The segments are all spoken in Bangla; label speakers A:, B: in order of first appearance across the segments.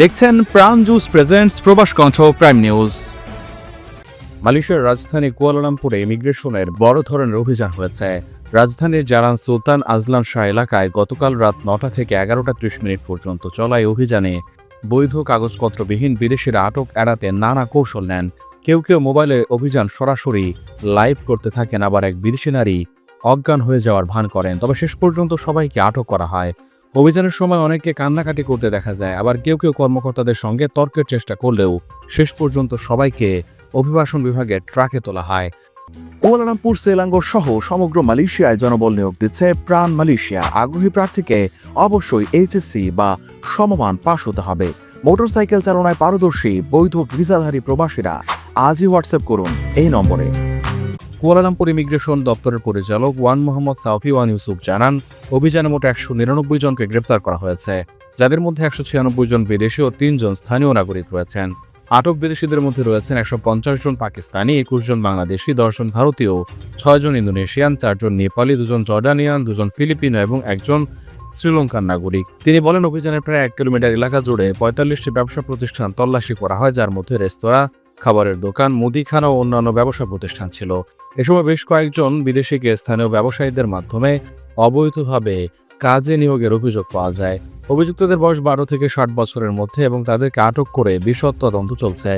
A: দেখছেন প্রাণ জুস প্রেজেন্টস প্রবাস কণ্ঠ প্রাইম নিউজ মালয়েশিয়ার রাজধানী কুয়ালালামপুরে ইমিগ্রেশনের বড় ধরনের অভিযান হয়েছে। রাজধানীর জারান সুলতান আজলান শাহ এলাকায় গতকাল রাত নটা থেকে এগারোটা ত্রিশ মিনিট পর্যন্ত চলা এই অভিযানে। বৈধ কাগজপত্রবিহীন বিদেশিরা আটক এড়াতে নানা কৌশল নেন। কেউ কেউ মোবাইলে অভিযান সরাসরি লাইভ করতে থাকেন, আবার এক বিদেশি নারী অজ্ঞান হয়ে যাওয়ার ভান করেন। তবে শেষ পর্যন্ত সবাইকে আটক করা হয়। অভিযানের সময় অনেককে কান্নাকাটি করতে দেখা যায়, আবার কেউ কেউ কর্মকর্তাদের সঙ্গে তর্কের চেষ্টা করলেও শেষ পর্যন্ত সবাইকে অভিবাসন বিভাগের ট্রাকে তোলা হয়।
B: কুয়ালালামপুর, সেলাঙ্গো সহ সমগ্র মালয়েশিয়ায় জনবল নিয়োগ দিচ্ছে প্রাণ মালয়েশিয়া। আগ্রহী প্রার্থীকে অবশ্যই এইচএসসি বা সমমান পাশ হতে হবে। মোটরসাইকেল চালনায় পারদর্শী, বৈধ ভিসাধারী প্রবাসীরা আজই হোয়াটসঅ্যাপ করুন এই নম্বরে।
A: কুয়ালালামপুর ইমিগ্রেশন দপ্তরের পরিচালক Wan Mohammad Saufi Wan Yusuf জানান, অভিযানে মোট একশো নিরানব্বই জনকে গ্রেপ্তার করা হয়েছে, যাদের মধ্যে একশো ছিয়ানব্বই জন বিদেশি ও তিনজন স্থানীয় নাগরিক রয়েছেন। আটক বিদেশিদের মধ্যে রয়েছেন একশো পঞ্চাশ জন পাকিস্তানি, একুশ জন বাংলাদেশি দশজন ভারতীয় ছয়জন ইন্দোনেশিয়ান চারজন নেপালি, দুজন জর্ডানিয়ান, দুজন ফিলিপিনো এবং একজন শ্রীলঙ্কার নাগরিক। তিনি বলেন, অভিযানের প্রায় এক কিলোমিটার এলাকা জুড়ে পঁয়তাল্লিশটি ব্যবসা প্রতিষ্ঠান তল্লাশি করা হয়, যার মধ্যে রেস্তোরাঁ খাবারের দোকান, মুদিখানা ও অন্যান্য ব্যবসা প্রতিষ্ঠান ছিল। এ সময় বেশ কয়েকজন বিদেশিকে স্থানীয় ব্যবসায়ীদের মাধ্যমে অবৈধভাবে কাজে নিয়োগের অভিযোগ পাওয়া যায়। অভিযুক্তদের বয়স বারো থেকে ষাট বছরের মধ্যে এবং তাদেরকে আটক করে বিশদ তদন্ত চলছে।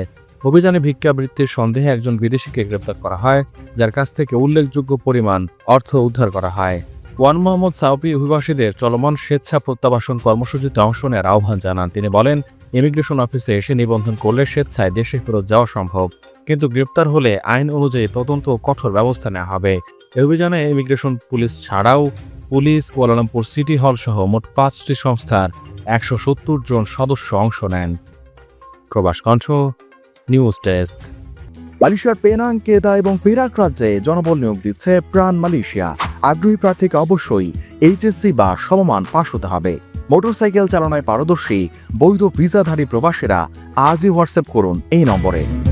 A: অভিযানে ভিক্ষাবৃত্তির সন্দেহে একজন বিদেশিকে গ্রেপ্তার করা হয়, যার কাছ থেকে উল্লেখযোগ্য পরিমাণ অর্থ উদ্ধার করা হয়। ওয়ান মোহাম্মদ সাউপি অভিবাসীদের চলমান স্বেচ্ছা প্রত্যাবাসন কর্মসূচিতে অংশ নেওয়ার আহ্বান জানান। তিনি বলেন ইমিগ্রেশন অফিসে এসে নিবন্ধন করলে স্বেচ্ছায় দেশে ফেরত যাওয়া সম্ভব, কিন্তু গ্রেপ্তার হলে আইন অনুযায়ী তদন্ত কঠোর ব্যবস্থা নেওয়া হবে। এই অভিযানে ইমিগ্রেশন পুলিশ ছাড়াও police Kuala Lumpur city hall সহ মোট পাঁচটি সংস্থার একশো সত্তর জন সদস্য অংশ নেন। Probash Kantha, news desk.
B: মালয়েশিয়ার পেনাং, কেদা এবং পেরাক রাজ্যে জনবল নিয়োগ দিচ্ছে প্রাণ মালয়েশিয়া। আগ্রহী প্রার্থীকে অবশ্যই এইচএসসি বা সমমান পাশ হতে হবে। মোটরসাইকেল চালনায় পারদর্শী, বৈধ ভিসাধারী প্রবাসীরা আজই হোয়াটসঅ্যাপ করুন এই নম্বরে।